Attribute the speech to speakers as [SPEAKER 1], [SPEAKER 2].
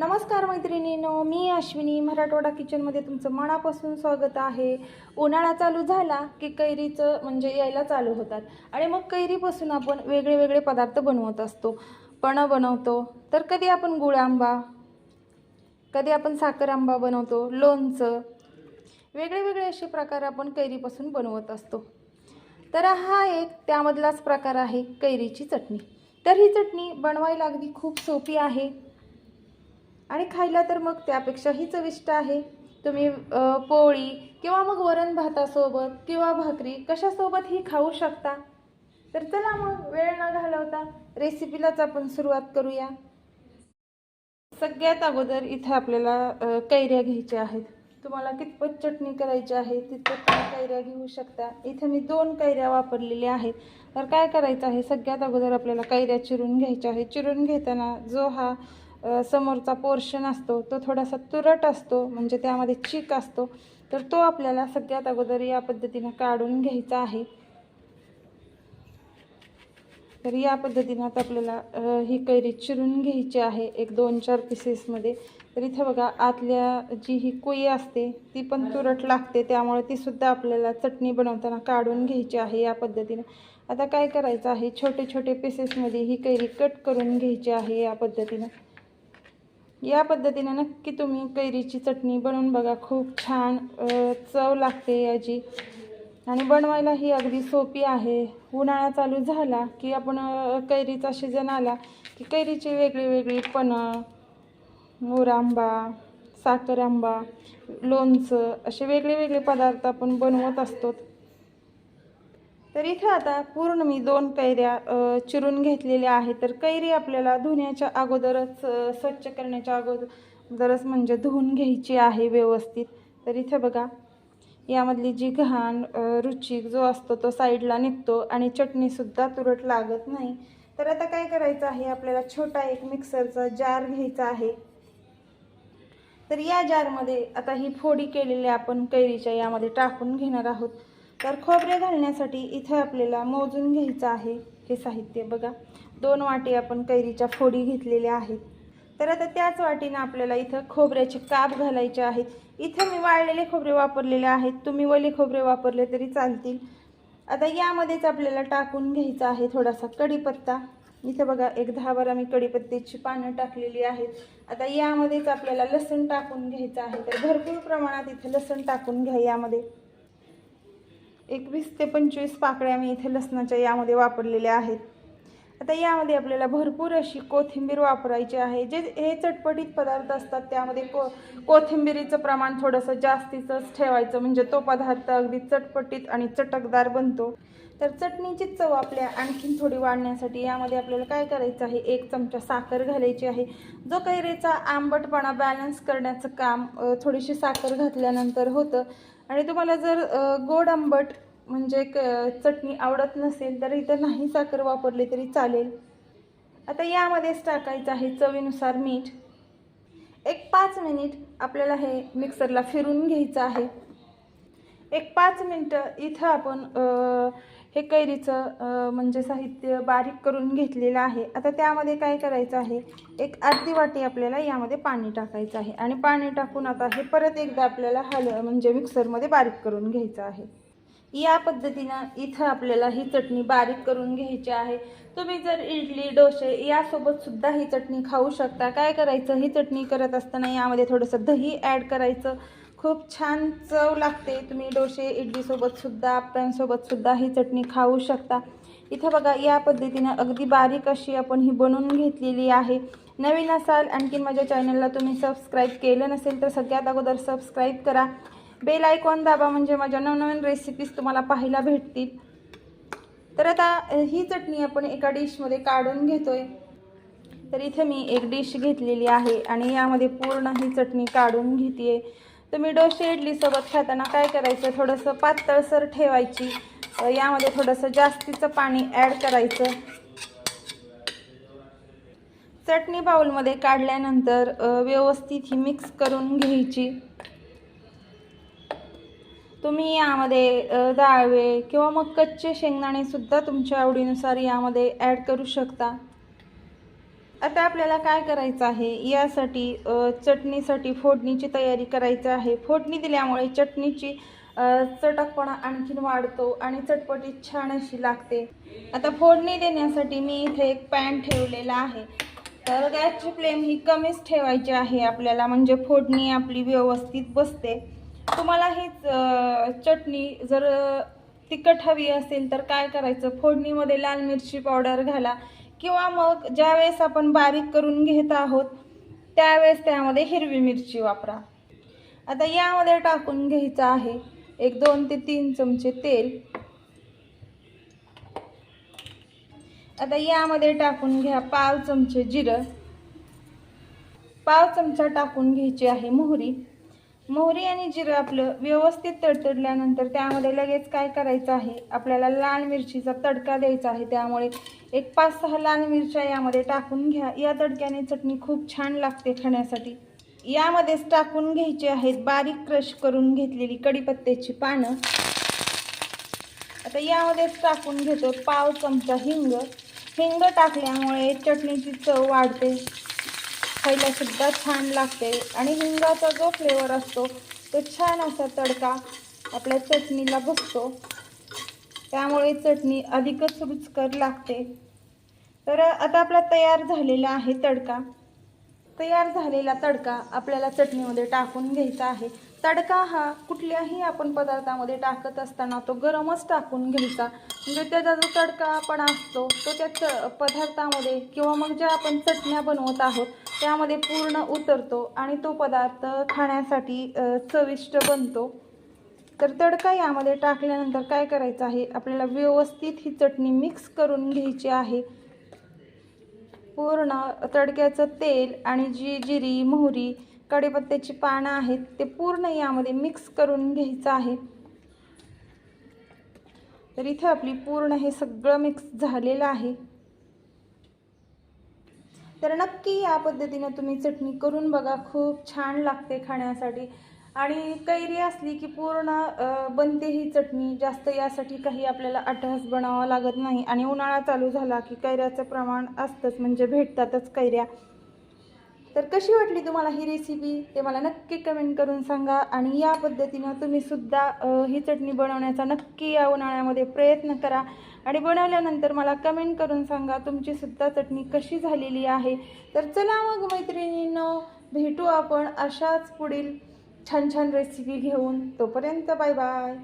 [SPEAKER 1] नमस्कार मैत्रिणींनो मी अश्विनी. मराठवाडा किचनमध्ये तुमचं मनापासून स्वागत आहे. उन्हाळा चालू झाला की कैरीचं म्हणजे यायला चालू होतात. आणि मग कैरीपासून आपण वेगळे वेगळे पदार्थ बनवत असतो. पणं बनवतो. तर कधी आपण गुळ आंबा कधी आपण साखर आंबा बनवतो लोणचं वेगळे वेगळे असे प्रकार आपण कैरीपासून बनवत असतो. तर हा एक त्यामधलाच प्रकार आहे कैरीची चटणी. तर ही चटणी बनवायला अगदी खूप सोपी आहे. आणि खायला तर मग त्यापेक्षाही चविष्ट आहे. तुम्ही पोळी किंवा मग वरण भातासोबत किंवा भाकरी कशासोबत ही खाऊ शकता? तर चला मग वेळ न घालवता रेसिपीलाच आपण सुरुवात करूया. सगळ्यात अगोदर इथे आपल्याला कैऱ्या घ्यायच्या आहेत. तुम्हाला कितपत चटणी करायची आहे तितपत तुम्ही कैऱ्या घेऊ शकता. इथे मी दोन कैऱ्या वापरलेल्या आहेत. तर काय करायचं आहे सगळ्यात अगोदर आपल्याला कैऱ्या चिरून घ्यायच्या आहेत. चिरून घेताना जो हा समोरचा पोर्शन असतो तो थोडासा तुरट असतो म्हणजे त्यामध्ये चीक असतो तर तो आपल्याला सगळ्यात अगोदर या पद्धतीनं काढून घ्यायचा आहे. तर या पद्धतीनं आता आपल्याला ही कैरी चिरून घ्यायची आहे एक दोन चार पीसेसमध्ये तर इथं बघा आतल्या जी ही कुई असते ती पण तुरट लागते त्यामुळे तीसुद्धा आपल्याला चटणी बनवताना काढून घ्यायची आहे या पद्धतीनं. आता काय करायचं आहे छोटे छोटे पीसेसमध्ये ही कैरी कट करून घ्यायची आहे या पद्धतीनं. या पद्धतीने नक्की तुम्ही कैरीची चटणी बनवून बघा. खूप छान चव लागते याची. आणि बनवायला ही अगदी सोपी आहे. उन्हाळा चालू झाला की आपण कैरीचा सीजन आला की कैरीची वेगळी वेगळी पणं मोरांबा साखर आंबा लोणचं असे वेगळे वेगळे पदार्थ आपण बनवत असतो. तर इथं आता पूर्ण मी दोन कैऱ्या चिरून घेतलेल्या आहेत. तर कैरी आपल्याला धुण्याच्या अगोदरच स्वच्छ करण्याच्या अगोदरच म्हणजे धुवून घ्यायची आहे व्यवस्थित. तर इथे बघा यामधली जी घाण रुचिक जो असतो तो साईडला निघतो आणि चटणीसुद्धा तुरट लागत नाही. तर आता काय करायचं आहे आपल्याला छोटा एक मिक्सरचा जार घ्यायचा आहे. तर या जारमध्ये आता ही फोडी केलेली आपण कैरीच्या यामध्ये टाकून घेणार आहोत. तर खोबरे घालण्यासाठी इथे आपल्याला मोजून घ्यायचं आहे हे साहित्य बघा. दोन वाटी आपण कैरीच्या फोडी घेतलेल्या आहेत. तर आता त्याच वाटीनं आपल्याला इथं खोबऱ्याचे काप घालायचे आहेत इथं मी वाळलेले खोबरे वापरलेले आहेत. तुम्ही वले खोबरे वापरले तरी चालतील. आता यामध्येच आपल्याला टाकून घ्यायचा आहे थोडासा कढीपत्ता. इथं बघा एक दहा बारा मी कढीपत्त्याची पानं टाकलेली आहेत. आता यामध्येच आपल्याला लसूण टाकून घ्यायचं आहे. तर भरपूर प्रमाणात इथं लसण टाकून घ्या यामध्ये. एकवीस ते पंचवीस पाकळ्या मी इथे लसणाच्या यामध्ये वापरलेल्या आहेत. आता यामध्ये आपल्याला भरपूर अशी कोथिंबीर वापरायची आहे. जे हे चटपटीत पदार्थ असतात त्यामध्ये को कोथिंबिरीचं प्रमाण थोडंसं जास्तीचंच ठेवायचं. म्हणजे तो पदार्थ अगदी चटपटीत आणि चटकदार बनतो. तर चटणीची चव आपल्या आणखीन थोडी वाढण्यासाठी यामध्ये आपल्याला काय करायचं आहे? एक चमचा साखर घालायची आहे. जो कैरीचा आंबटपणा बॅलन्स करण्याचं काम थोडीशी साखर घातल्यानंतर होतं. आणि तुम्हाला जर गोड आंबट म्हणजे क चटणी आवडत नसेल तर इथं नाही साखर वापरली तरी चालेल. आता यामध्येच टाकायचं आहे चवीनुसार मीठ. एक पाच मिनिट आपल्याला हे मिक्सरला फिरून घ्यायचं आहे. एक पाच मिनटं इथं आपण हे कैरीचं म्हणजे साहित्य बारीक करून घेतलेलं आहे. आता त्यामध्ये काय करायचं आहे? एक अर्धी वाटी आपल्याला यामध्ये पाणी टाकायचं आहे. आणि पाणी टाकून आता हे परत एकदा आपल्याला हल म्हणजे मिक्सरमध्ये बारीक करून घ्यायचं आहे. या पद्धतीनं इथं आपल्याला ही चटणी बारीक करून घ्यायची आहे. तुम्ही जर इडली डोसे यासोबत सुद्धा ही चटणी खाऊ शकता. काय करायचं? ही चटणी करत असताना यामध्ये थोडंसं दही ॲड करायचं. खूप छान चव लागते. तुम्ही डोसे इडलीसोबतसुद्धा सुद्धा ही चटणी खाऊ शकता. इथं बघा या पद्धतीनं अगदी बारीक अशी आपण ही बनवून घेतलेली आहे. नवीन असाल आणखीन माझ्या चॅनलला तुम्ही सबस्क्राईब केलं नसेल तर सगळ्यात अगोदर सबस्क्राईब करा. बेल आयकॉन दाबा म्हणजे माझ्या नवनवीन रेसिपीज तुम्हाला पाहायला भेटतील. तर आता ही चटणी आपण एका डिशमध्ये काढून घेतोय. तर इथे मी एक डिश घेतलेली आहे आणि यामध्ये पूर्ण ही चटणी काढून घेते तुम्ही डोसे इडलीसोबत खाताना काय करायचं? थोडंसं पातळसर ठेवायची. यामध्ये थोडंसं जास्तीचं पाणी ॲड करायचं. चटणी बाऊलमध्ये काढल्यानंतर व्यवस्थित ही मिक्स करून घ्यायची. तुम्ही यामध्ये डाळवे किंवा मग कच्चे शेंगदाणेसुद्धा तुमच्या आवडीनुसार यामध्ये ॲड करू शकता. आता आपल्याला काय करायचं आहे? यासाठी चटणीसाठी फोडणीची तयारी करायची आहे. फोडणी दिल्यामुळे चटणीची चटकपणा आणखीन वाढतो आणि चटपटी छान अशी लागते. आता फोडणी देण्यासाठी मी इथे एक पॅन ठेवलेला आहे. तर गॅसची फ्लेम ही कमीच ठेवायची आहे आपल्याला म्हणजे फोडणी आपली व्यवस्थित बसते. तुम्हाला हीच चटणी जर तिखट हवी असेल तर काय करायचं? फोडणीमध्ये लाल मिरची पावडर घाला. किंवा मग ज्यावेळेस आपण बारीक करून घेत आहोत त्यावेळेस त्यामध्ये हिरवी मिरची वापरा. आता यामध्ये टाकून घ्यायचं आहे एक दोन ते तीन चमचे तेल. आता यामध्ये टाकून घ्या पाव चमचे जिरं. पाव चमचा टाकून घ्यायची आहे मोहरी. मोहरी आणि जिरं आपलं व्यवस्थित तडतडल्यानंतर त्यामध्ये लगेच काय करायचं आहे? आपल्याला लाल मिरचीचा तडका द्यायचा आहे. त्यामुळे एक पाच सहा लाल मिरच्या यामध्ये टाकून घ्या. या तडक्याने चटणी खूप छान लागते खाण्यासाठी. यामध्येच टाकून घ्यायची आहेत बारीक क्रश करून घेतलेली कढीपत्त्याची पानं. आता यामध्येच टाकून घेतो पाव चमचा हिंग. हिंग टाकल्यामुळे चटणीची चव वाढते. खायलासुद्धा छान लागते. आणि हिंगाचा जो फ्लेवर असतो तो छान असा तडका आपल्या चटणीला बसतो. त्यामुळे चटणी अधिकच रुचकर लागते. तर आता आपला तयार झालेला आहे तडका. तयार झालेला तडका आपल्याला चटणीमध्ये टाकून घ्यायचा आहे. तडका हा कुठल्याही आपण पदार्थामध्ये टाकत असताना तो गरमच टाकून घ्यायचा. म्हणजे त्याचा जो तडका पण असतो तो त्या च पदार्थामध्ये किंवा मग ज्या आपण चटण्या बनवत आहोत त्यामध्ये पूर्ण उतरतो आणि तो पदार्थ खाण्यासाठी चविष्ट बनतो. तर तडका यामध्ये टाकल्यानंतर काय करायचं आहे? आपल्याला व्यवस्थित ही चटणी मिक्स करून घ्यायची आहे. पूर्ण तडक्याचं तेल आणि जी जिरी मोहरी कढीपत्त्याची पानं आहेत ते पूर्ण यामध्ये मिक्स करून घ्यायचं आहे. तर इथे आपली पूर्ण हे सगळं मिक्स झालेलं आहे. तर नक्की या पद्धतीनं तुम्ही चटणी करून बघा. खूप छान लागते खाण्यासाठी. आणि कैरी असली की पूर्ण बनते ही चटणी. जास्त यासाठी काही आपल्याला अटहस बनावा लागत नाही. आणि उन्हाळा चालू झाला की कैऱ्याचं प्रमाण असतंच. म्हणजे भेटतातच कैऱ्या. तर कशी वाटली तुम्हाला ही रेसिपी ते मला नक्की कमेंट करून सांगा. आणि या पद्धतीनं तुम्हीसुद्धा ही चटणी बनवण्याचा नक्की या उन्हाळ्यामध्ये प्रयत्न करा. आणि बनवल्यानंतर मला कमेंट करून सांगा तुमचीसुद्धा चटणी कशी झालेली आहे. तर चला मग मैत्रिणींनो भेटू आपण अशाच पुढील छान छान रेसिपी घेऊन. तोपर्यंत बाय बाय